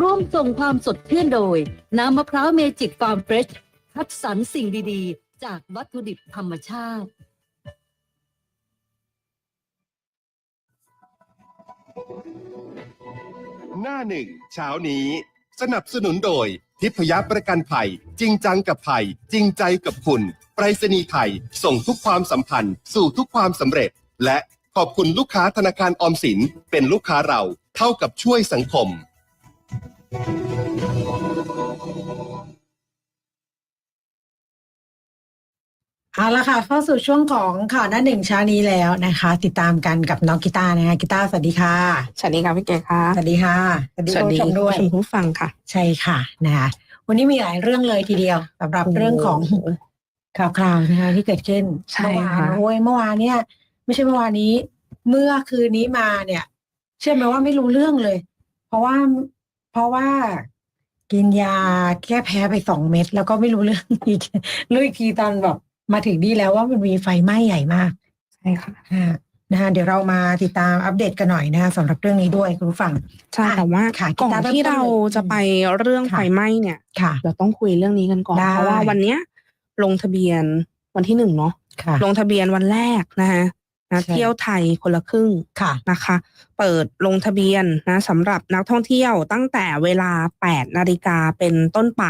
ร่วมส่งความสดชื่นโดย น้ำมะพร้าวเมจิกฟาร์มเฟรชคัดสรรสิ่งดีๆ จากวัตถุดิบธรรมชาติ หน้าหนึ่งเช้านี้ สนับสนุนโดย ทิพยประกันภัย จริงจังกับภัย จริงใจกับคุณ ไปรษณีย์ไทย ส่งทุกความสัมพันธ์ สู่ทุกความสำเร็จ และขอบคุณลูกค้าธนาคารออมสินเป็นลูกค้าเราเท่ากับช่วยสังคม เอาละค่ะเข้าสู่ช่วงของข่าวหน้าหนึ่งเช้านี้แล้วนะคะ ติดตามกันกับน้องกีตาร์นะคะกีตาร์สวัสดีค่ะสวัสดีค่ะพี่เก๋ค่ะสวัสดีค่ะสวัสดีคุณผู้ชมด้วยคุณผู้ฟังค่ะ ใช่ค่ะนะคะวันนี้มีหลายเรื่องเลยทีเดียวสำหรับโอ้โหเรื่องของข่าวคราวนะคะที่เกิดขึ้นใช่เมื่อวานค่ะโอ้ยเมื่อวานเนี่ย ไม่ใช่เมื่อวานนี้ เมื่อคืนนี้มาเนี่ย เชื่อไหมว่าไม่รู้เรื่องเลย เพราะว่า เพราะว่ากินยาแก้แพ้ไปสองเม็ดแล้วก็ไม่รู้เรื่องอีกรู้อีกทีตอนแบบมาถึงนี่แล้วว่ามันมีไฟไหม้ใหญ่มากใช่ค่ะอ่านะคะเดี๋ยวเรามาติดตามอัปเดตกันหน่อยนะคะสำหรับเรื่องนี้ด้วยคุณผู้ฟังใช่อะแต่ว่าค่ะก่อนกีตาร์ที่เริ่มต้นเราเลยจะไปเรื่องค่ะไฟไหม้เนี่ยค่ะเราต้องคุยเรื่องนี้กันก่อนได้เพราะว่าวันเนี้ยลงทะเบียนวันที่หนึ่งเนาะค่ะลงทะเบียนวันแรกนะคะ นะใช่เที่ยวไทยคนละครึ่งค่ะนะคะ เปิดลงทะเบียนนะสำหรับนักท่องเที่ยวตั้งแต่เวลา 8 นาฬิกาเป็นต้นไป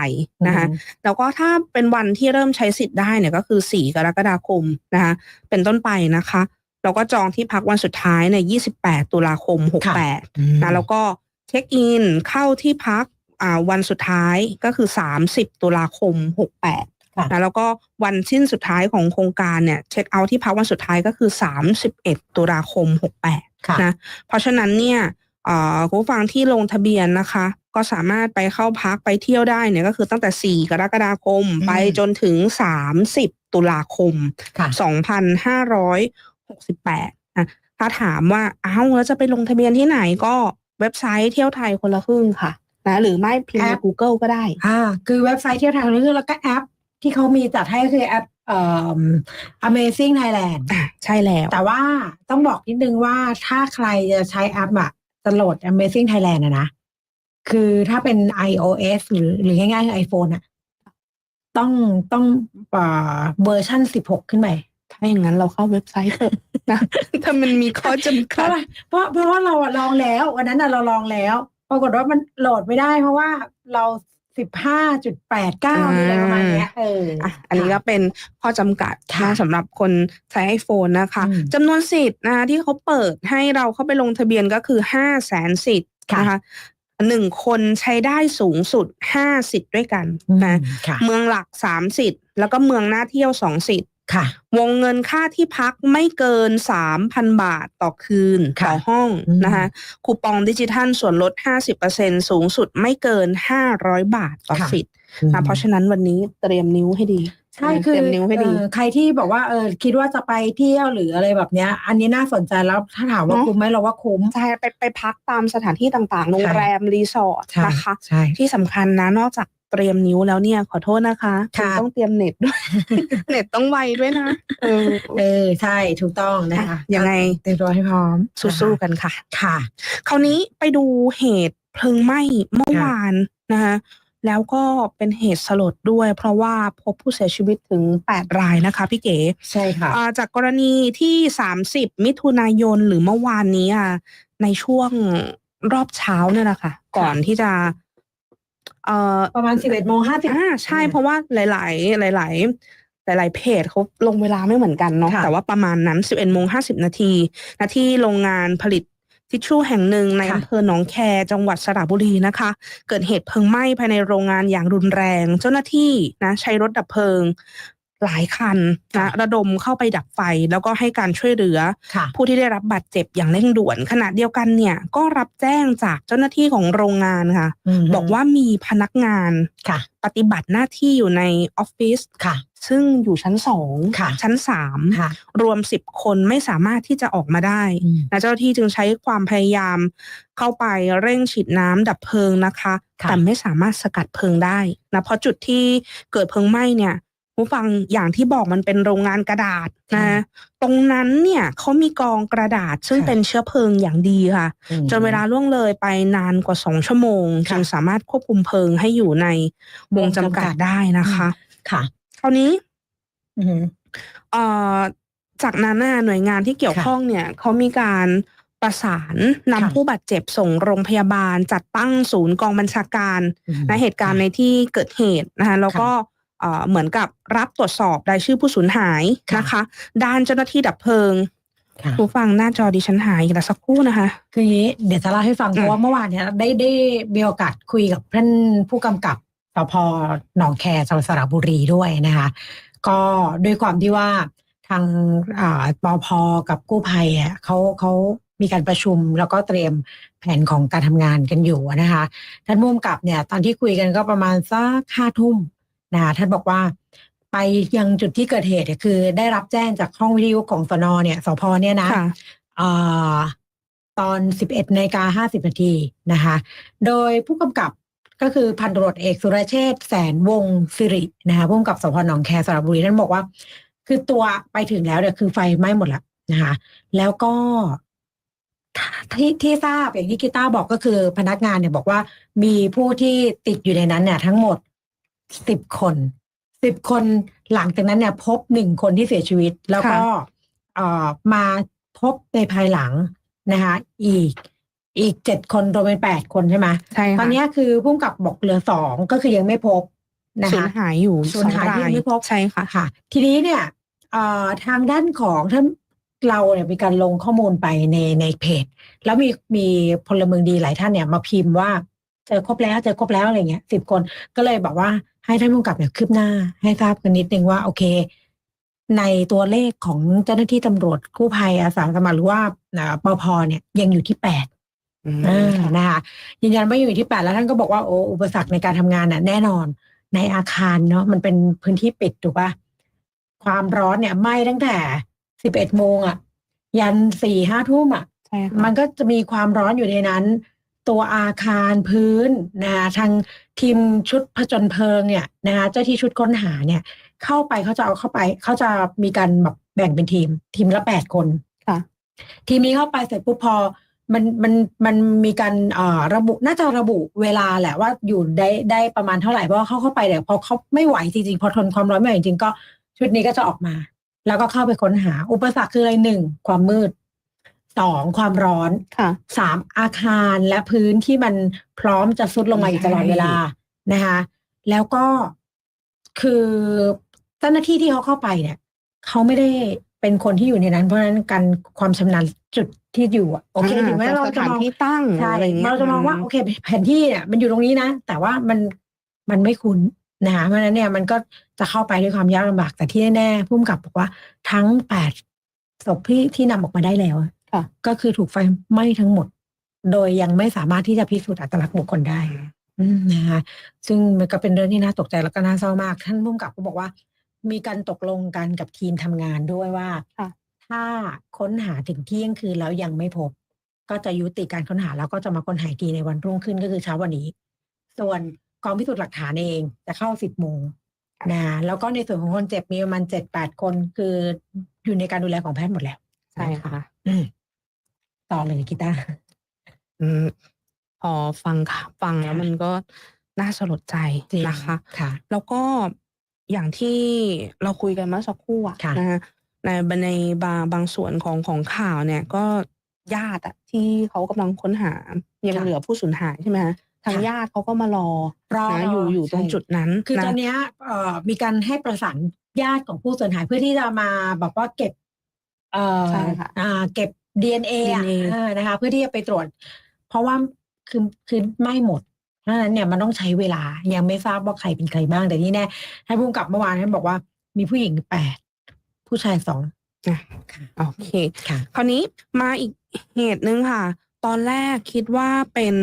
นะคะแล้วก็ถ้าเป็นวันที่เริ่มใช้สิทธิ์ได้เนี่ยก็คือ 4 กรกฎาคมนะคะเป็นต้นไปนะคะแล้วก็จองที่พักวันสุดท้ายในย28 ตุลาคมค่ะ68 นะแล้วก็เช็คอินเข้าที่พักอ่าวันสุดท้ายก็คือ 30 ตุลาคม 68ค่ะนะ แล้วก็วันสิ้นสุดท้ายของโครงการเนี่ยเช็คเอาท์ที่พักวันสุดท้ายก็คือ 31 ตุลาคม 68ค่ะนะเพราะฉะนั้นเนี่ยเอ่อคุณผู้ฟังที่ลงทะเบียนนะคะ ก็สามารถไปเข้าพักไปเที่ยวได้เนี่ยก็คือตั้งแต่ 4 กรกฎาคมอืมไปจนถึง 30 ตุลาคมค่ะ2,568นะถ้าถามว่าอ้าวแล้วจะไปลงทะเบียนที่ไหนก็เว็บไซต์เที่ยวไทยคนละครึ่งค่ะนะหรือไม่พิมพ์ในแอป Google ก็ได้อ่าคือเว็บไซต์เที่ยวทางเรื่องแล้วก็แอป ที่เขามีจัดให้ก็คือแอปเอ่อ Amazing Thailand อะใช่แล้ว แต่ว่าต้องบอกนิดนึงว่าถ้าใครจะใช้แอปอะจะโหลด Amazing Thailand อะนะ คือถ้าเป็น iOS หรือหรือง่ายๆคือ iPhone อะต้องต้องเอ่อเวอร์ชัน16ขึ้นไป ถ้าอย่างนั้นเราเข้าเว็บไซต์เถอะนะ ถ้ามันมีข้อจำเพกัราะดอะไรเพราะเพราะว่าเราอะลองแล้ววันนั้นอะเราลองแล้ว ปรากฏว่ามันโหลดไม่ได้ เพราะว่าเรา สิบห้าจุดแปดเก้าอะไรประมาณเนี้ยเอออะอันนี้ก็เป็นข้อจำกัดค่ะนะสำหรับคนใช้ไอโฟนนะคะอืมจำนวนสิทธิ์นะคะที่เขาเปิดให้เราเข้าไปลงทะเบียนก็คือห้าแสนสิทธิ์ค่ะนะคะหนึ่งคนใช้ได้สูงสุดห้าสิทธิ์ด้วยกันนะค่ะเมืองหลักสามสิทธิ์แล้วก็เมืองน่าเที่ยวสองสิทธิ์ ค่ะ วงเงินค่าที่พักไม่เกินสามพันบาทต่อคืนค่ะต่อห้องอืมนะคะคูปองดิจิทัลส่วนลด 50%สูงสุดไม่เกิน 500 บาทต่อสิทธิ์นะเพราะฉะนั้นวันนี้เตรียมนิ้วให้ดีใช่คือเตรียมนิ้วให้ดีเอ่อใครที่บอกว่าเออคิดว่าจะไปเที่ยวหรืออะไรแบบเนี้ย อันนี้น่าสนใจแล้วถ้าถามว่าเนอะคุ้มไหมเราว่าคุ้มใช่ไปไปพักตามสถานที่ต่างๆ โรงแรมรีสอร์ทใช่นะคะใช่ที่สำคัญนะนอกจาก เตรียมนิ้วแล้วเนี่ย ขอโทษนะคะณค่ะ ต้องเตรียมเน็ตด้วย เน็ตต้องไวด้วยนะเออเออใช่ถูกต้องนะคะอะยังไงเตรียมตัวให้พร้อมสู้ๆกันค่ะ ค่ะ คราวนี้ไปดูเหตุเพลิงไหม้เมื่อค่ะวานนะคะแล้วก็เป็นเหตุสลดด้วย เพราะว่าพบผู้เสียชีวิตถึง 8 รายนะคะพี่เก๋ใช่ค่ะอ่าจากกรณีที่ 30 มิถุนายนหรือเมื่อวานนี้อะในช่วงรอบเช้าเนี่ยแหละค่ะ ก่อนที่จะ เอ่อประมาณสิบเอ็ดโมงห้าสิบ อ่าใช่เพราะว่าหลาย ๆ หลาย ๆ หลาย ๆ เพจเขาลงเวลาไม่เหมือนกันเนาะค่ะ แต่ว่าประมาณนั้น 11โมง50 นาทีนาที่โรงงานผลิตทิชชู่แห่งหนึ่งในค่ะ อำเภอหนองแคจังหวัดสระบุรีนะคะ เกิดเหตุเพลิงไหม้ภายในโรงงานอย่างรุนแรง เจ้าหน้าที่นะใช้รถดับเพลิง หลายคันนะระดมเข้าไปดับไฟแล้วก็ให้การช่วยเหลือค่ะผู้ที่ได้รับบาดเจ็บอย่างเร่งด่วนขณะเดียวกันเนี่ยก็รับแจ้งจากเจ้าหน้าที่ของโรงงานค่ะมบอกว่ามีพนักงานค่ะปฏิบัติหน้าที่อยู่ในออฟฟิศค่ะซึ่งอยู่ชั้นสองค่ะชั้นสามค่ะรวมสิบคนไม่สามารถที่จะออกมาได้อืมนะเจ้าหน้าที่จึงใช้ความพยายามเข้าไปเร่งฉีดน้ำดับเพลิงนะคะค่ะแต่ไม่สามารถสกัดเพลิงได้นะเพราะจุดที่เกิดเพลิงไหม้เนี่ยคุ ผู้ฟังอย่างที่บอกมันเป็นโรงงานกระดาษนะค่ะตรงนั้นเนี่ยเขามีกองกระดาษซึ่งค่ะเป็นเชื้อเพลิงอย่างดีค่ะอืมจนเวลาล่วงเลยไปนานกว่าสองชั่วโมงค่ะจึงสามารถควบคุมเพลิงให้อยู่ในวงจำกัดได้นะคะ ค่ะคราวนี้อืมเอ่อจากนั้นน่ะหน่วยงานที่เกี่ยวค่ะข้องเนี่ยเขามีการประสานนำค่ะผู้บาดเจ็บส่งโรงพยาบาล จัดตั้งศูนย์กองบัญชาการอืมนะเหตุการณ์ในที่เกิดเหตุนะคะแล้วก็ เอ่อเหมือนกับรับตรวจสอบรายชื่อผู้สูญหายค่ะนะคะ ด้านเจ้าหน้าที่ดับเพลิงค่ะผู้ฟังหน้าจอดิฉันหายอีกแล้วสักครู่นะคะ คืออย่างนี้เดี๋ยวจะเล่าให้ฟังอืมเพราะว่าเมื่อวานเนี่ยได้ได้มีโอกาสคุยกับท่านผู้กำกับสพหนองแคจังหวัดสระบุรีด้วยนะคะ ก็ด้วยความที่ว่าทางอ่าปพกับกู้ภัยอะเขาเขามีการประชุมแล้วก็เตรียมแผนของการทำงานกันอยู่นะคะ ท่านผู้กำกับเนี่ย ตอนที่คุยกันก็ประมาณสักห้าทุ่ม นะคะท่านบอกว่าไปยังจุดที่เกิดเหตุเนี่ยคือ ได้รับแจ้งจากห้องวิทยุของสนเนี่ยสพเนี่ยนะค่ะ เอ่อตอน 11นาฬิกา50นาทีนะคะ โดยผู้กำกับก็คือพันตำรวจเอกสุรเชษฐ์แสนวงศ์สิรินะคะผู้กำกับสพหนองแคสระบุรีท่านบอกว่า คือตัวไปถึงแล้วเนี่ยคือไฟไหม้หมดแล้วนะคะ แล้วก็ที่ที่ทราบอย่างที่กีตาร์บอกก็คือพนักงานเนี่ยบอกว่ามีผู้ที่ติดอยู่ในนั้นเนี่ยทั้งหมด สิบคนสิบคนหลังจากนั้นเนี่ย พบหนึ่งคนที่เสียชีวิต แล้วก็เอ่อมาพบในภายหลังนะคะ อีกอีกเจ็ดคนรวมเป็นแปดคนใช่ไหมใช่ค่ะตอนเนี้ยคือพุ่มกับบอกเหลือสองก็คือยังไม่พบนะสูญคะหายอยู่สูญหายสองที่รายไม่พบใช่ค่ะค่ะ ทีนี้เนี่ยเอ่อทางด้านของท่านเราเนี่ยมีการลงข้อมูลไปในในเพจ แล้วมีมีพลเมืองดีหลายท่านเนี่ยมาพิมพ์ว่าเจอครบแล้วเจอครบแล้วอะไรเงี้ยสิบคนก็เลยบอกว่า ให้ท่านผู้กำกับเนี่ยคืบหน้าให้ทราบกันนิดนึงว่าโอเค ในตัวเลขของเจ้าหน้าที่ตำรวจกู้ภัยอาสาสมัครหรือว่าอ่าปพเนี่ยยังอยู่ที่แปดอืมอ่านะคะยืนยันว่าอยู่ที่แปดแล้วท่านก็บอกว่าโอ้อุปสรรคในการทำงานน่ะแน่นอน ในอาคารเนาะมันเป็นพื้นที่ปิดถูกปะความร้อนเนี่ยไหม้ตั้งแต่สิบเอ็ดโมงอะยันสี่ห้าทุ่มอะใช่ค่ะมันก็จะมีความร้อนอยู่ในนั้น ตัวอาคารพื้นนะคะทาง ทีมชุดผจญเพลิงเนี่ยนะคะเจ้าที่ชุดค้นหาเนี่ย เข้าไปเขาจะเอาเข้าไปเขาจะมีการแบบแบ่งเป็นทีม ทีมละแปดคนค่ะ ทีมนี้เข้าไปเสร็จปุ๊บพอมันมันมันมีการเอ่อระบุน่าจะระบุเวลาแหละว่าอยู่ได้ได้ประมาณเท่าไหร่เพราะว่าเขาเข้าไปเนี่ยพอเขาไม่ไหวจริงๆ พอทนความร้อนไม่ไหวจริงๆก็ชุดนี้ก็จะออกมา แล้วก็เข้าไปค้นหา อุปสรรคคืออะไรหนึ่งความมืด สองความร้อนค่ะ สามอาคารและพื้นที่มันพร้อมจะซุดลงมาอยู่ตลอดเวลานะคะ แล้วก็คือเจ้าหน้าที่ที่เขาเข้าไปเนี่ยเขาไม่ได้เป็นคนที่อยู่ในนั้น เพราะฉะนั้นการความชำนาญจุดที่อยู่อะโอเคอ่าถึงแม้เราสจะถานมองที่ตั้งใช่อะไรอย่างเงี้ยเราจะมองว่าโอเค แผนที่เนี่ยมันอยู่ตรงนี้นะ แต่ว่ามันมันไม่คุ้นนะคะเพราะฉะนั้นเนี่ยมันก็จะเข้าไปด้วยความยากลำบากแต่ที่แน่ๆผู้กำกับบอกว่าทั้งแปดศพที่ที่นำออกมาได้แล้วอะ ค่ะ ก็คือถูกไฟไหม้ทั้งหมด โดยยังไม่สามารถที่จะพิสูจน์อัตลักษณ์บุคคลได้อืมนะคะซึ่งมันก็เป็นเรื่องที่น่าตกใจแล้วก็น่าเศร้ามาก ท่านผู้กำกับก็บอกว่า มีการตกลงกันกับทีมทำงานด้วยว่าค่ะถ้าค้นหาถึงเที่ยงคืนแล้วยังไม่พบ ก็จะยุติการค้นหาแล้วก็จะมาค้นหาอีกทีในวันรุ่งขึ้นก็คือเช้าวันนี้ ส่วนกองพิสูจน์หลักฐานเองจะเข้าสิบโมงนะแล้วก็ในส่วนของคนเจ็บมีประมาณเจ็ดแปดคนคืออยู่ในการดูแลของแพทย์หมดแล้ว ใช่ค่ะอืม ต่อเลยกีตาร์อืมพอฟังค่ะฟังแล้วค่ะมันก็น่าสลดใจจริงนะคะค่ะ แล้วก็อย่างที่เราคุยกันเมื่อสักครู่อะค่ะนะฮะในในบางบางส่วนของของข่าวเนี่ยก็ญาติอะที่เขากำลังค้นหายังค่ะเหลือผู้สูญหายใช่ไหมฮะทางค่ะญาติเขาก็มารอรอนะอยู่อยู่ตรงใช่จุดนั้น คือนะตอนเนี้ยเอ่อมีการให้ประสานญาติของผู้สูญหายเพื่อที่จะมาแบบว่าเก็บเอ่อใช่ค่ะอ่าเก็บ DNA อะ DNA เออนะคะเพื่อที่จะไปตรวจ เพราะว่าคือคือไม่หมดเพราะฉะนั้นเนี่ยมันต้องใช้เวลายังไม่ทราบว่าใครเป็นใครบ้างแต่ที่แน่ท่านผู้กำกับเมื่อวานท่านบอกว่ามีผู้หญิงแปดผู้ชายสองอะค่ะโอเคค่ะ คราวนี้มาอีกเหตุหนึ่งค่ะ ตอนแรกคิดว่าเป็น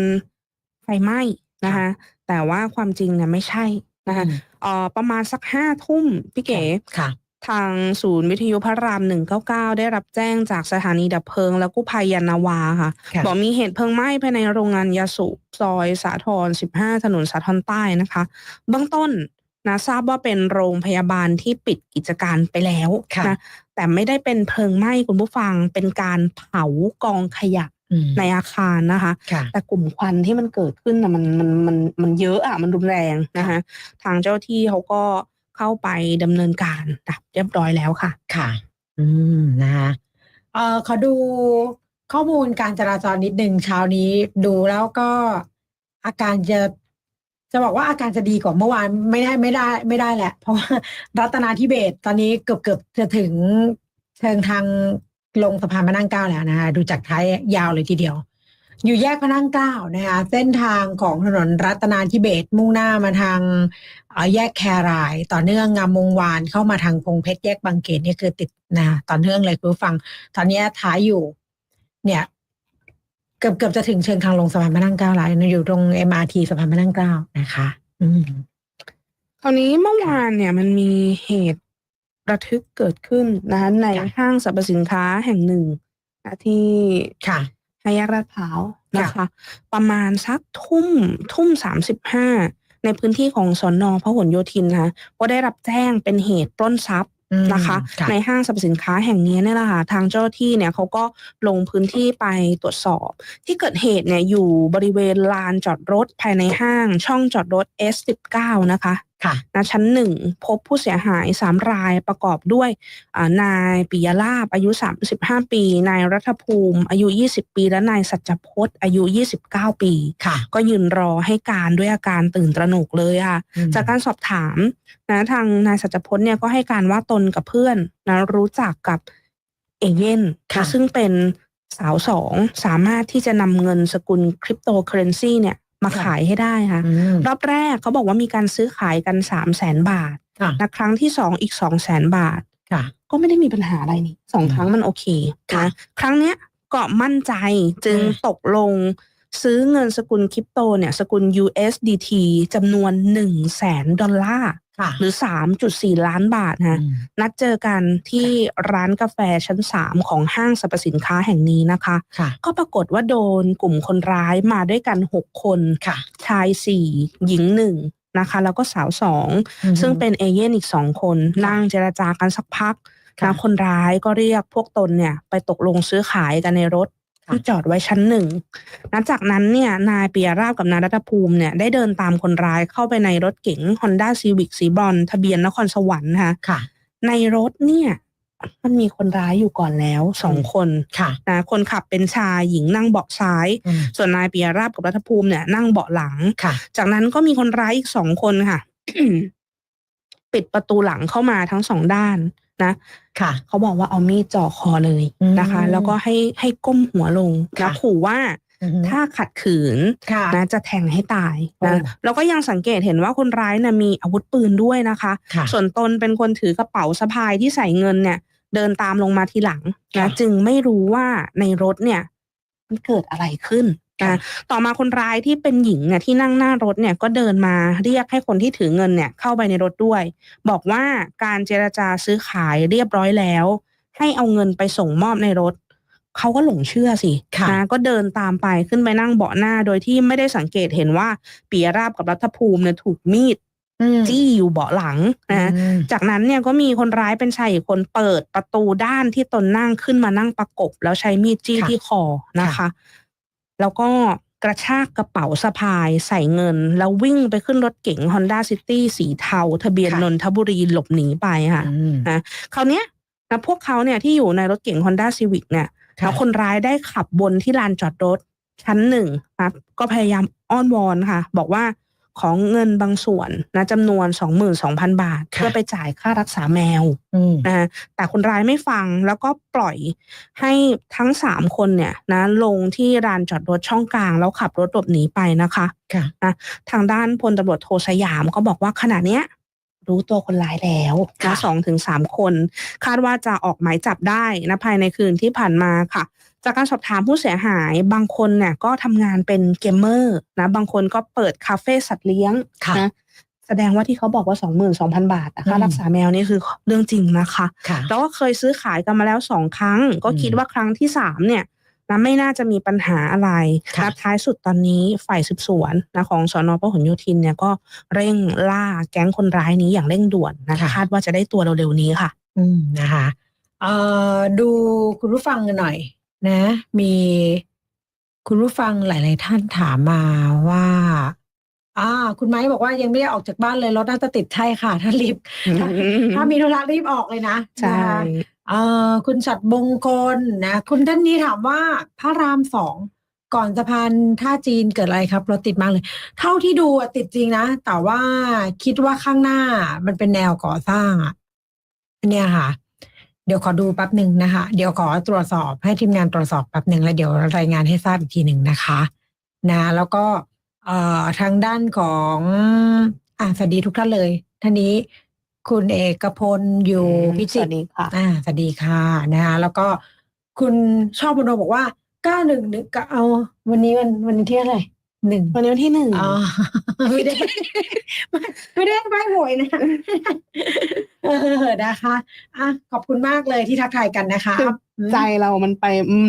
ไฟไหม้นะคะ แต่ว่าความจริงเนี่ยไม่ใช่นะคะอืมเอ่อประมาณสักห้าทุ่มพี่เก๋ค่ะ ทางศูนย์วิทยุพระรามหนึ่งเก้าเก้าได้รับแจ้งจากสถานีดับเพลิง และกู้ภัยยานนาวาค่ะ ค่ะ บอกมีเหตุเพลิงไหม้ภายในโรงงานยาสูบซอยสาทร15 ถนนสาทรใต้นะคะ เบื้องต้นนะทราบว่าเป็นโรงพยาบาลที่ปิดกิจการไปแล้วค่ะ นะแต่ไม่ได้เป็นเพลิงไหม้คุณผู้ฟังเป็นการเผากองขยะอืมในอาคารนะคะ ค่ะ แต่กลุ่มควันที่มันเกิดขึ้นนะมันมันมันมันเยอะอะมันรุนแรงนะคะทางเจ้าที่เขาก็ เข้าไปดำเนินการเรียบร้อยแล้วค่ะ ค่ะ อืมนะคะเอ่อขอดูข้อมูลการจราจรนิดหนึ่งเช้านี้ดูแล้วก็อาการจะจะบอกว่าอาการจะดีกว่าเมื่อวานไม่ได้ไม่ได้ไม่ได้แหละ เพราะว่ารัตนาธิเบศตอนนี้เกือบเกือบจะถึงเชิงทางลงสะพานพระนั่งเก้าแล้วนะคะดูจากท้ายยาวเลยทีเดียว อยู่แยกพระนั่งเกล้านะคะเส้นทางของถนนรัตนาธิเบศรมุ่งหน้ามาทางเอ่อแยกแคราย ต่อเนื่องงามวงวานเข้ามาทางพงเพชรแยกบางเขนนี่คือติดนะต่อเนื่องเลยคุณผู้ฟัง ตอนนี้ท้ายอยู่ เนี่ย เกือบเกือบจะถึงเชิงทางลงสะพานพระนั่งเกล้าแล้วอยู่ตรง MRT สะพานพระนั่งเกล้านะคะ อืมคราวนี้เมื่อวานเนี่ยมันมีเหตุระทึกเกิดขึ้นนะคะในค่ะห้างสรรพสินค้าแห่งหนึ่งนะที่ค่ะห้าแยกลาดพร้าวนะคะ ประมาณสักทุ่มทุ่มสามสิบห้าในพื้นที่ของสอนอพหลโยธินนะคะก็ได้รับแจ้งเป็นเหตุปล้นทรัพย์อืมนะคะค่ะในห้างสรรพสินค้าแห่งนี้เนี่ยแหละค่ะทางเจ้าหน้าที่เนี่ยเขาก็ลงพื้นที่ไปตรวจสอบ ที่เกิดเหตุเนี่ยอยู่บริเวณลานจอดรถภายในห้างช่องจอดรถ S19 นะคะ ค่ะนะชั้นหนึ่งพบผู้เสียหายสามรายประกอบด้วยอ่านายปิยลาบอายุ 35 ปี นายรัฐภูมิ อายุ 20 ปี และนายสัจพจน์ อายุ 29 ปีค่ะ ก็ยืนรอให้การด้วยอาการตื่นตระหนกเลยค่ะอืมจากการสอบถามนะทางนายสัจพจน์เนี่ยก็ให้การว่าตนกับเพื่อนนะรู้จักกับเอเย่นค่ะนะซึ่งเป็นสาวสองสามารถที่จะนำเงินสกุลคริปโตเคอเรนซีเนี่ย มาขายให้ได้ค่ะอืมรอบแรกเขาบอกว่ามีการซื้อขายกันสามแสนบาทค่ะนะครั้งที่สองอีกสองแสนบาทค่ะก็ไม่ได้มีปัญหาอะไรนี่สองอืมครั้งมันโอเคค่ะนะครั้งเนี้ยก็มั่นใจจึงอืมตกลงซื้อเงินสกุลคริปโตเนี่ย สกุล USDT จำนวน1 0 0 0 0แสนดอลลาร์ค่ะ หรือ 3.4 ล้านบาทนะอืมนัดเจอกันที่ร้านกาแฟชั้น 3 ของห้างสรรพสินค้าแห่งนี้นะคะค่ะก็ปรากฏว่าโดนกลุ่มคนร้ายมาด้วยกัน 6 คนค่ะชาย 4 หญิง 1 นะคะ แล้วก็สาวอืม2ซึ่งเป็นเอเย่นอีก2คนนั่งเจรจากันสักพักค่ะนะคนร้ายก็เรียกพวกตนเนี่ยไปตกลงซื้อขายกันในรถค่ะ ที่จอดไว้ชั้นหนึ่งนัจากนั้นเนี่ยนายปียราบกับนายรัตภูมิเนี่ยได้เดินตามคนร้ายเข้าไปในรถเก๋ง Honda Civic สีบรอนซ์ทะเบียนนครสวรรค์นะคะค่ะ ในรถเนี่ยมันมีคนร้ายอยู่ก่อนแล้วสองอืมคนค่ะนะคนขับเป็นชายหญิงนั่งเบาะซ้ายอืมส่วนนายปียราบกับรัฐภูมิเนี่ยนั่งเบาะหลังค่ะ จากนั้นก็มีคนร้ายอีกสองคนค่ะ ปิดประตูหลังเข้ามาทั้งสองด้าน นะค่ะเขาบอกว่าเอามีดจ่อคอเลยนะคะอืมแล้วก็ให้ให้ก้มหัวลงค่ะแล้วขู่ว่าอือฮึถ้าขัดขืนค่ะนะจะแทงให้ตายโอ้นะแล้วก็ยังสังเกตเห็นว่าคนร้ายนะมีอาวุธปืนด้วยนะคะค่ะส่วนตนเป็นคนถือกระเป๋าสะพายที่ใส่เงินเนี่ย เดินตามลงมาทีหลังค่ะนะจึงไม่รู้ว่าในรถเนี่ยมันเกิดอะไรขึ้นค่ะ นะต่อมาคนร้ายที่เป็นหญิงเนี่ยที่นั่งหน้ารถเนี่ยก็เดินมาเรียกให้คนที่ถือเงินเนี่ยเข้าไปในรถด้วย บอกว่าการเจรจาซื้อขายเรียบร้อยแล้ว ให้เอาเงินไปส่งมอบในรถเขาก็หลงเชื่อสิค่ะนะก็เดินตามไปขึ้นไปนั่งเบาะหน้าโดยที่ไม่ได้สังเกตเห็นว่าปียราบกับรัฐภูมิเนี่ยถูกมีดอืมจี้อยู่เบาะหลังนะอืมจากนั้นเนี่ยก็มีคนร้ายเป็นชายอีกคนเปิดประตูด้านที่ตนนั่งขึ้นมานั่งประกบ แล้วใช้มีดจี้ค่ะที่คอนะคะ แล้วก็กระชากกระเป๋าสะพายใส่เงิน แล้ววิ่งไปขึ้นรถเก๋ง Honda City สีเทา ทะเบียนค่ะนนทบุรีหลบหนีไปค่ะอืมคราวเนี้ยนะพวกเขาเนี่ยที่อยู่ในรถเก๋ง Honda Civic เนี่ยค่ะแล้วคนร้ายได้ขับบนที่ลานจอดรถชั้นหนึ่งครับก็พยายามอ้อนวอนค่ะ บอกว่า ของเงินบางส่วนนะจำนวน 22,000 บาทค่ะเพื่อไปจ่ายค่ารักษาแมวอืมนะฮะแต่คนร้ายไม่ฟังแล้วก็ปล่อยให้ทั้งสามคนเนี่ยนะลงที่ลานจอดรถช่องกลาง แล้วขับรถหลบหนีไปนะคะค่ะทางด้านพลตำรวจโทสยามก็บอกว่าขณะเนี้ย รู้ตัวคนร้ายแล้วค่ะนะสองถึงสามคน คาดว่าจะออกหมายจับได้นะภายในคืนที่ผ่านมาค่ะ จากการสอบถามผู้เสียหายบางคนเนี่ยก็ทำงานเป็นเกมเมอร์นะบางคนก็เปิดคาเฟ่สัตว์เลี้ยงค่ะนะแสดงว่าที่เขาบอกว่าสองหมื่นสองพันบาทอะค่าอืมรักษาแมวนี่คือเรื่องจริงนะคะค่ะแล้วก็เคยซื้อขายกันมาแล้วสองครั้ง ก็คิดอืมว่าครั้งที่สามเนี่ย นะไม่น่าจะมีปัญหาอะไรค่ะและท้ายสุดตอนนี้ฝ่ายสืบสวนนะของสอนอพหลโยธินเนี่ยก็เร่งล่าแก๊งคนร้ายนี้อย่างเร่งด่วนนะคะคาดว่าจะได้ตัวเร็วๆนี้ค่ะ อืมนะคะเอ่อดูคุณผู้ฟังกันหน่อยนะ มีคุณผู้ฟังหลาย ๆ ท่านถามมาว่าอ่า คุณไม้บอกว่ายังไม่ได้ออกจากบ้านเลยรถน่าจะติดใช่ค่ะ ถ้ารีบ ถ้าถ้ามีธุระรีบออกเลยนะใช่นะคะ เอ่อคุณฉัดบงกลนะ คุณท่านนี้ถามว่าพระรามสองก่อนสะพานท่าจีนเกิดอะไรครับรถติดมากเลย เท่าที่ดูอะติดจริงนะ แต่ว่าคิดว่าข้างหน้ามันเป็นแนวก่อสร้างอะเนี่ยค่ะ เดี๋ยวขอดูแป๊บหนึ่งนะคะ เดี๋ยวขอตรวจสอบให้ทีมงานตรวจสอบแป๊บหนึ่งแล้วเดี๋ยวรายงานให้ทราบอีกทีหนึ่งนะคะนะแล้วก็เอ่อทางด้านของอ่าสวัสดีทุกท่านเลยท่านนี้ คุณเอกพลอยู่พิสจิวัตสรดีค่ะอ่าสวัสดีค่ะนะคะแล้วก็คุณชอบบนโนบอกว่าเก้าหนึ่งนึกก็เอาวันนี้วันวันนี้ที่อะไร หนึ่งวันนี้วันที่หนึ่งอ๋อไม่ได้ไม่ไม่ได้ไม่หวยนะเออนะคะอะขอบคุณมากเลยที่ทักทายกันนะคะคือใจเรามันไป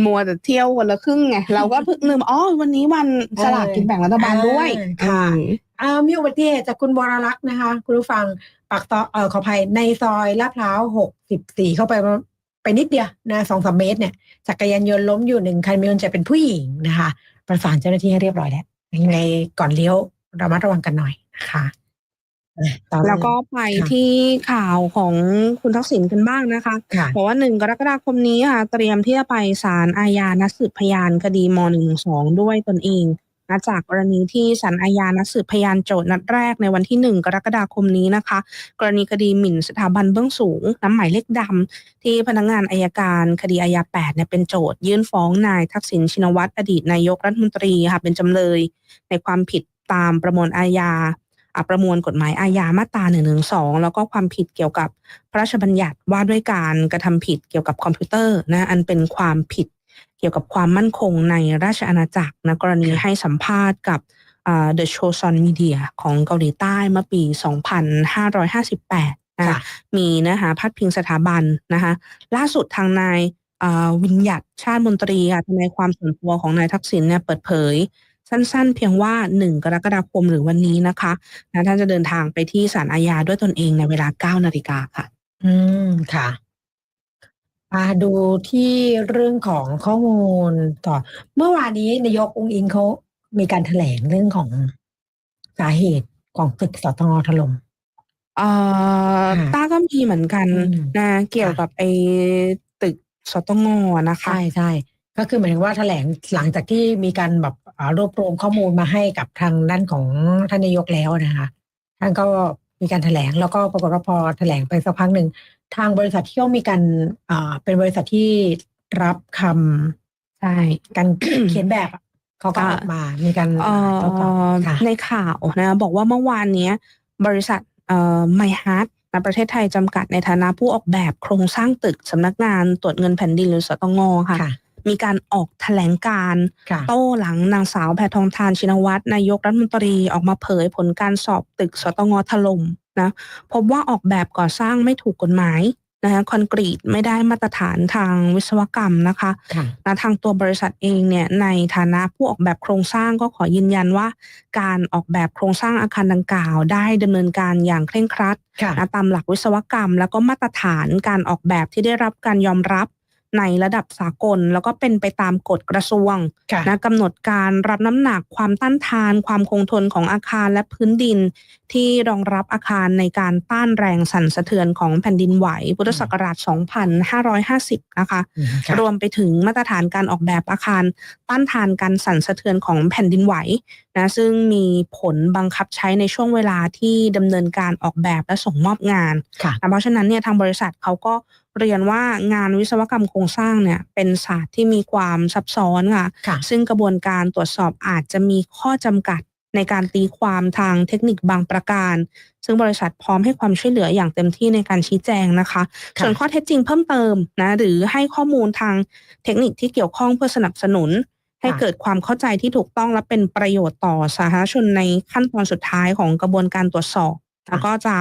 มัวแต่เที่ยววันละครึ่งไงเราก็เพิ่งลืมอ๋อวันนี้วันสลากกินแบ่งรัฐบาลด้วยอ่าค่ะอืมอ่ามีอุบัติเหตุจากคุณวรลักษณ์นะคะ คุณผู้ฟังปากซอยเอ่อขออภัยในซอยลาดพร้าวหกสิบสี่เข้าไปไปนิดเดียวนะสองสามเมตรเนี่ยจักรยานยนต์ล้มอยู่หนึ่งคันมีคนเจะเป็นผู้หญิงนะคะ ประสานเจ้าหน้าที่ให้เรียบร้อยแล้ว ยังไงก่อนเลี้ยวระมัดระวังกันหน่อยนะคะอะต่อเนื่องแล้วก็ไปค่ะที่ข่าวของคุณทักษิณกันบ้างนะคะค่ะบอกว่าหนึ่งกรกฎาคมนี้ค่ะ เตรียมที่จะไปศาลอาญานัดสืบพยานคดีม .112 ด้วยตนเอง นะจากกรณีที่ศาลอาญานัดสืบพยานโจทย์นัดแรกในวันที่หนึ่งกรกฎาคมนี้นะคะ กรณีคดีหมิ่นสถาบันเบื้องสูงน้ำหมายเลขดำที่พนักงานอายการคดีอาญา8เนี่ยเป็นโจทย์ยื่นฟ้องนายทักษิณชินวัตรอดีตนายกรัฐมนตรีค่ะเป็นจำเลย ในความผิดตามประมวลอาญาประมวลกฎหมายอาญามาตรา1นึแล้วก็ความผิดเกี่ยวกับพระราชบัญญัติว่าด้วยการกระทำผิดเกี่ยวกับคอมพิวเตอร์นะอันเป็นความผิด เกี่ยวกับความมั่นคงในราชอาณาจักรนะกรณีให้สัมภาษณ์กับอ่า The Chosun Media ของเกาหลีใต้เมื่อปี 2558นะค่ะมีเนื้อหาพาดพิงสถาบันนะคะล่าสุดทางนายอ่าวิญญัตชาติมนตรีค่ะทนายความส่วนตัวของนายทักษิณเนี่ยเปิดเผย สั้นๆ เพียงว่า 1 กรกฎาคมหรือวันนี้นะคะนะท่านจะเดินทางไปที่ศาลอาญาด้วยตนเองในเวลา 9 นาฬิกาค่ะ อืม ค่ะ มาดูที่เรื่องของข้อมูลต่อ เมื่อวานนี้นายกองค์อิงเขามีการแถลงเรื่องของสาเหตุของตึกสตงถล่ม เอ่อค่ะ ต้าก็มีเหมือนกันอืมนะ เกี่ยวค่ะ กับไอ้ตึกสตงนะคะ ใช่ใช่ก็คือหมายถึงว่าแถลงหลังจากที่มีการแบบอ่ารวบรวมข้อมูลมาให้กับทางด้านของท่านนายกแล้วนะคะท่านก็มีการแถลงแล้วก็ปรากฏว่าพอแถลงไปสักพักหนึ่ง ทางบริษัทที่เขามีการอ่าเป็นบริษัทที่รับคำใช่การเขียนแบบอะเขาก็ค่ะออกมามีการเอ่โต้ตอบอค่ะในข่าวนะบอกว่าเมื่อวานเนี้ย บริษัทเอ่อไมฮาร์ดนะประเทศไทยจำกัดในฐานะผู้ออกแบบโครงสร้างตึกสำนักงานตรวจเงินแผ่นดินหรือสตงค่ะค่ะมีการออกแถลงการณ์ค่ะโต้หลังนางสาวแพทองทานชินวัตรนายกรัฐมนตรีออกมาเผยผลการสอบตึกสตงถล่ม นะพบว่าออกแบบก่อสร้างไม่ถูกกฎหมายนะคะคอนกรีตไม่ได้มาตรฐานทางวิศวกรรมนะคะค่ะนะทางตัวบริษัทเองเนี่ยในฐานะผู้ออกแบบโครงสร้างก็ขอยืนยันว่า การออกแบบโครงสร้างอาคารดังกล่าว ได้ดำเนินการอย่างเคร่งครัดค่ะนะตามหลักวิศวกรรม แล้วก็มาตรฐานการออกแบบที่ได้รับการยอมรับในระดับสากล แล้วก็เป็นไปตามกฎกระทรวงค่ะนะกำหนดการรับน้ำหนักความต้านทาน ความคงทนของอาคารและพื้นดิน ที่รองรับอาคารในการต้านแรงสั่นสะเทือนของแผ่นดินไหว พุทธศักราช 2550 นะคะอืมค่ะรวมไปถึงมาตรฐานการออกแบบอาคารต้านทานการสั่นสะเทือนของแผ่นดินไหวนะซึ่งมีผลบังคับใช้ในช่วงเวลาที่ดำเนินการออกแบบและส่งมอบงานค่ะนะเพราะฉะนั้นเนี่ยทางบริษัทเขาก็เรียนว่างานวิศวกรรมโครงสร้างเนี่ยเป็นศาสตร์ที่มีความซับซ้อนค่ะค่ะซึ่งกระบวนการตรวจสอบอาจจะมีข้อจำกัด ในการตีความทางเทคนิคบางประการ ซึ่งบริษัทพร้อมให้ความช่วยเหลืออย่างเต็มที่ในการชี้แจงนะคะค่ะส่วนข้อเท็จจริงเพิ่มเติมนะหรือให้ข้อมูลทางเทคนิคที่เกี่ยวข้องเพื่อสนับสนุน ให้เกิดความเข้าใจที่ถูกต้องและเป็นประโยชน์ต่อสาธารณชนในขั้นตอนสุดท้ายของกระบวนการตรวจสอบแล้วก็จะ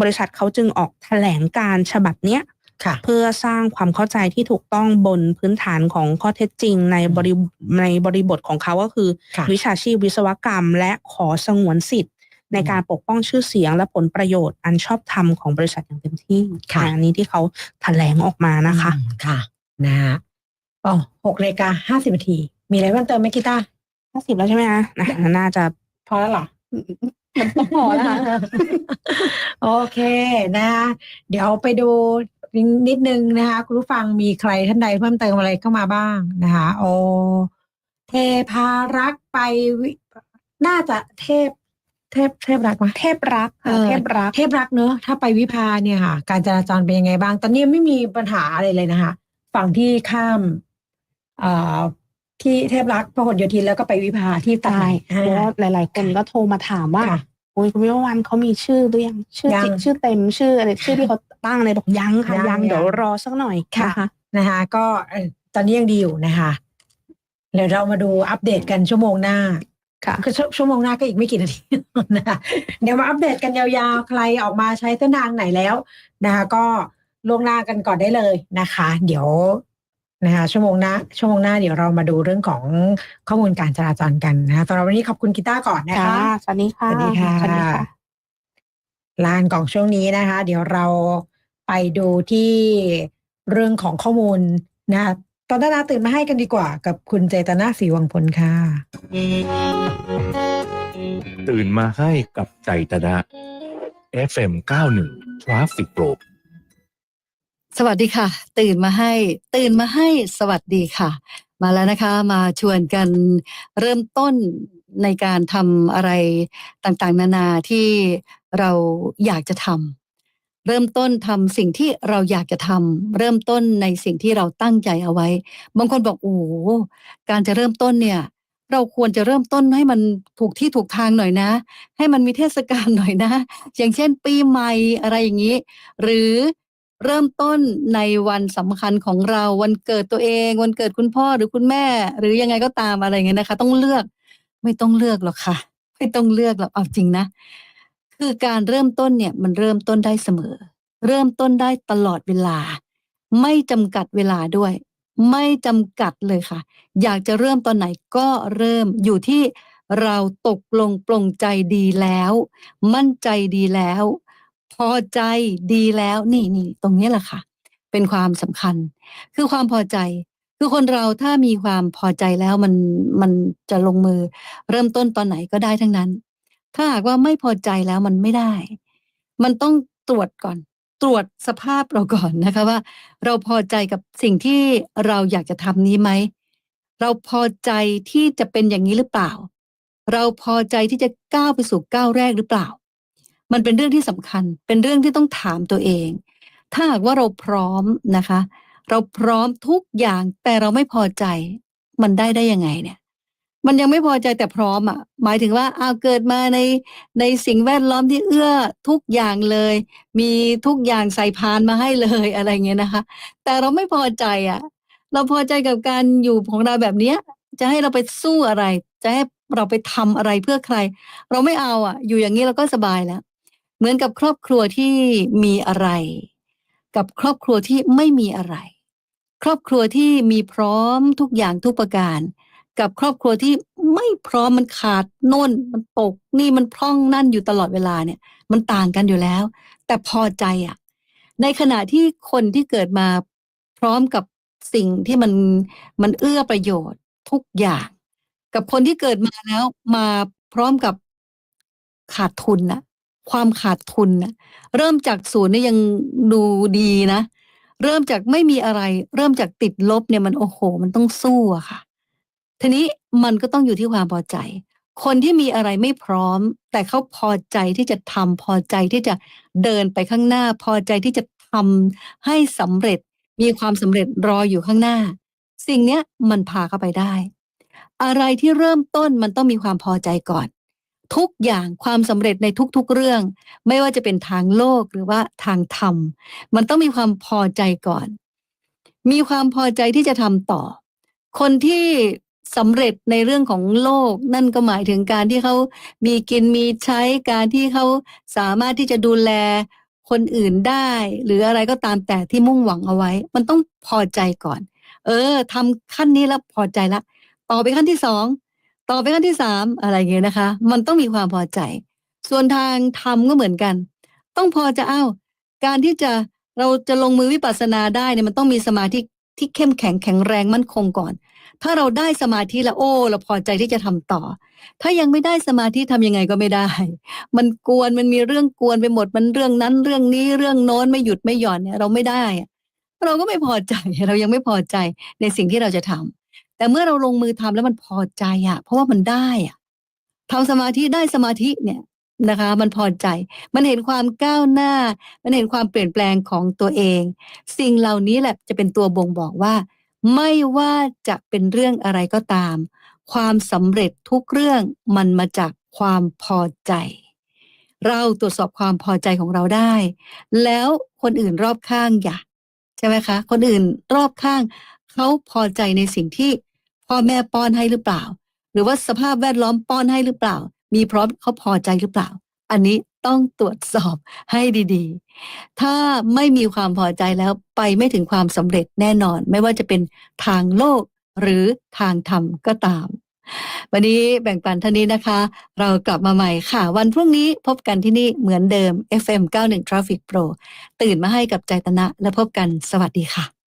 บริษัทเขาจึงออกแถลงการฉบับเนี้ย ค่ะ เพื่อสร้างความเข้าใจที่ถูกต้องบนพื้นฐานของข้อเท็จจริงในบริในบริบทของเขาก็คือ ค่ะ วิชาชีพวิศวกรรม และขอสงวนสิทธิ์ ในการปกป้องชื่อเสียงและผลประโยชน์อันชอบธรรมของบริษัทอย่างเต็มที่ค่ะ อันนี้ที่เขาแถลงออกมานะคะ อืมค่ะ นะฮะอ๋อหกนาฬิกาห้าสิบนาที มีอะไรเพิ่มเติมไหมกีตาร์ห้าสิบแล้วใช่ไหมคะนะน่าจะพอแล้วเหรอมันต้องพอแล้วค่ะ โอเคนะ เดี๋ยวไปดู นิดนึงนะคะ คุณผู้ฟังมีใครท่านใดเพิ่มเติมอะไรเข้ามาบ้างนะคะโอเทพารักษ์ไปวิน่าจะเทพเทพเทพรักษ์ไหมเทพรักเอค่ะอเทพรักเทพรักษ์เนอะถ้าไปวิภาเนี่ยค่ะ การจราจรเป็นยังไงบ้าง ตอนนี้ไม่มีปัญหาอะไรเลยนะคะ ฝั่งที่ข้ามเอ่อที่เทพรักษ์พหลโยธินแล้วก็ไปวิภาที่ใต้ใช่เพราะว่าหลาย ๆ คนก็โทรมาถามว่า ค่ะโอ้ยคุณวิวันเขามีชื่อหรือยังชื่อจริงยังชื่อเต็มชื่ออะไรชื่อที่เขาตั้งเลยบอกยังค่ะยังยังเดี๋ยวยังรอสักหน่อยค่ะนะคะนะคะก็เอ่อตอนนี้ยังดีอยู่นะคะเดี๋ยวเรามาดูอัปเดตกันชั่วโมงหน้าค่ะก็ชั่วชั่วโมงหน้าก็อีกไม่กี่นาทีนะคะเดี๋ยวมาอัปเดตกันยาวๆ ใครออกมาใช้เส้นทางไหนแล้วนะคะ ก็ล่วงหน้ากันก่อนได้เลยนะคะ เดี๋ยว นะคะชั่วโมงหน้าชั่วโมงหน้าเดี๋ยวเรามาดูเรื่องของข้อมูลการจราจรกันนะคะสำหรับวันนี้ขอบคุณกีตาร์ก่อนนะคะสวัสดีค่ะสวัสดีค่ะสวัสดีค่ะลานกล่องช่วงนี้นะคะ เดี๋ยวเราไปดูที่เรื่องของข้อมูลนะคะตอนนาตื่นมาให้กันดีกว่า กับคุณเจตนาศรีวังพลค่ะ ตื่นมาให้กับใจตนะ FM 91 Traffic Pro สวัสดีค่ะ ตื่นมาให้ ตื่นมาให้สวัสดีค่ะ มาแล้วนะคะ มาชวนกันเริ่มต้นในการทำอะไรต่างๆ นานาที่เราอยากจะทำเริ่มต้นทำสิ่งที่เราอยากจะทำเริ่มต้นในสิ่งที่เราตั้งใจเอาไว้ บางคนบอกโอ้โหการจะเริ่มต้นเนี่ย เราควรจะเริ่มต้นให้มันถูกที่ถูกทางหน่อยนะ ให้มันมีเทศกาลหน่อยนะ อย่างเช่น ปีใหม่อะไรอย่างนี้ หรือ เริ่มต้นในวันสำคัญของเราวันเกิดตัวเอง วันเกิดคุณพ่อหรือคุณแม่ หรือยังไงก็ตามอะไรเงี้ยนะคะ ต้องเลือกไม่ต้องเลือกหรอกค่ะ ไม่ต้องเลือกหรอกเอาจริงนะ คือการเริ่มต้นเนี่ยมันเริ่มต้นได้เสมอ เริ่มต้นได้ตลอดเวลา ไม่จำกัดเวลาด้วย ไม่จำกัดเลยค่ะ อยากจะเริ่มตอนไหนก็เริ่มอยู่ที่เราตกลงปลงใจดีแล้ว มั่นใจดีแล้ว พอใจดีแล้วนี่นี่ตรงนี้แหละค่ะ เป็นความสำคัญ คือความพอใจ คือคนเราถ้ามีความพอใจแล้วมันมันจะลงมือ เริ่มต้นตอนไหนก็ได้ทั้งนั้น ถ้าหากว่าไม่พอใจแล้วมันไม่ได้ มันต้องตรวจก่อน ตรวจสภาพเราก่อนนะคะว่า เราพอใจกับสิ่งที่เราอยากจะทำนี้ไหมเราพอใจที่จะเป็นอย่างนี้หรือเปล่า เราพอใจที่จะก้าวไปสู่ก้าวแรกหรือเปล่า มันเป็นเรื่องที่สำคัญ เป็นเรื่องที่ต้องถามตัวเอง ถ้าหากว่าเราพร้อมนะคะ เราพร้อมทุกอย่างแต่เราไม่พอใจ มันได้ได้ยังไงเนี่ย มันยังไม่พอใจแต่พร้อมอะ หมายถึงว่าเอาเกิดมาในในสิ่งแวดล้อมที่เอื้อทุกอย่างเลย มีทุกอย่างใส่พานมาให้เลยอะไรเงี้ยนะคะ แต่เราไม่พอใจอะ เราพอใจกับการอยู่ของเราแบบเนี้ยจะให้เราไปสู้อะไร จะให้เราไปทำอะไรเพื่อใคร เราไม่เอาอะ อยู่อย่างนี้เราก็สบายแล้ว เหมือนกับครอบครัวที่มีอะไร กับครอบครัวที่ไม่มีอะไร ครอบครัวที่มีพร้อมทุกอย่างทุกประการ กับครอบครัวที่ไม่พร้อมมันขาดโน่นมันตกนี่มันพร่องนั่นอยู่ตลอดเวลาเนี่ย มันต่างกันอยู่แล้ว แต่พอใจอะ ในขณะที่คนที่เกิดมาพร้อมกับสิ่งที่มันมันเอื้อประโยชน์ทุกอย่าง กับคนที่เกิดมาแล้วมาพร้อมกับขาดทุนนะ ความขาดทุนนะเริ่มจากศูนย์เนี่ยยังดูดีนะ เริ่มจากไม่มีอะไร เริ่มจากติดลบเนี่ยมันโอ้โห มันต้องสู้อะค่ะ ทีนี้มันก็ต้องอยู่ที่ความพอใจ คนที่มีอะไรไม่พร้อม แต่เขาพอใจที่จะทำพอใจที่จะเดินไปข้างหน้า พอใจที่จะทำให้สำเร็จมีความสำเร็จรออยู่ข้างหน้า สิ่งเนี้ยมันพาเข้าไปได้ อะไรที่เริ่มต้นมันต้องมีความพอใจก่อน ทุกอย่างความสำเร็จในทุกๆเรื่อง ไม่ว่าจะเป็นทางโลกหรือว่าทางธรรม มันต้องมีความพอใจก่อน มีความพอใจที่จะทำต่อ คนที่สำเร็จในเรื่องของโลก นั่นก็หมายถึงการที่เขามีกินมีใช้การที่เขาสามารถที่จะดูแลคนอื่นได้ หรืออะไรก็ตามแต่ที่มุ่งหวังเอาไว้ มันต้องพอใจก่อน เออทำขั้นนี้แล้วพอใจละ ต่อไปขั้นที่สอง ต่อไปขั้นที่สามอะไรเงี้ยนะคะ มันต้องมีความพอใจ ส่วนทางทำก็เหมือนกัน ต้องพอจะอ้าวการที่จะเราจะลงมือวิปัสสนาได้เนี่ยมันต้องมีสมาธิที่เข้มแข็งแข็งแรงมั่นคงก่อน ถ้าเราได้สมาธิแล้วโอ้เราพอใจที่จะทำต่อ ถ้ายังไม่ได้สมาธิทำยังไงก็ไม่ได้ มันกวนมันมีเรื่องกวนไปหมดมันเรื่องนั้นเรื่องนี้เรื่องโน้นไม่หยุดไม่หย่อนเนี่ยเราไม่ได้ เราก็ไม่พอใจเรายังไม่พอใจในสิ่งที่เราจะทำ แต่เมื่อเราลงมือทำแล้วมันพอใจอะเพราะว่ามันได้อะทำสมาธิได้สมาธิเนี่ยนะคะ มันพอใจ มันเห็นความก้าวหน้า มันเห็นความเปลี่ยนแปลงของตัวเอง สิ่งเหล่านี้แหละจะเป็นตัวบ่งบอกว่า ไม่ว่าจะเป็นเรื่องอะไรก็ตาม ความสำเร็จทุกเรื่องมันมาจากความพอใจ เราตรวจสอบความพอใจของเราได้ แล้วคนอื่นรอบข้างอย่าใช่ไหมคะ คนอื่นรอบข้างเขาพอใจในสิ่งที่ พ่อแม่ป้อนให้หรือเปล่า หรือว่าสภาพแวดล้อมป้อนให้หรือเปล่า มีพร้อมเขาพอใจหรือเปล่า อันนี้ต้องตรวจสอบให้ดีๆ ถ้าไม่มีความพอใจแล้วไปไม่ถึงความสำเร็จแน่นอน ไม่ว่าจะเป็นทางโลกหรือทางธรรมก็ตาม วันนี้แบ่งปันเท่านี้นะคะ เรากลับมาใหม่ค่ะ วันพรุ่งนี้พบกันที่นี่เหมือนเดิม FM 91 Traffic Pro ตื่นมาให้กับใจตนะและพบกันสวัสดีค่ะ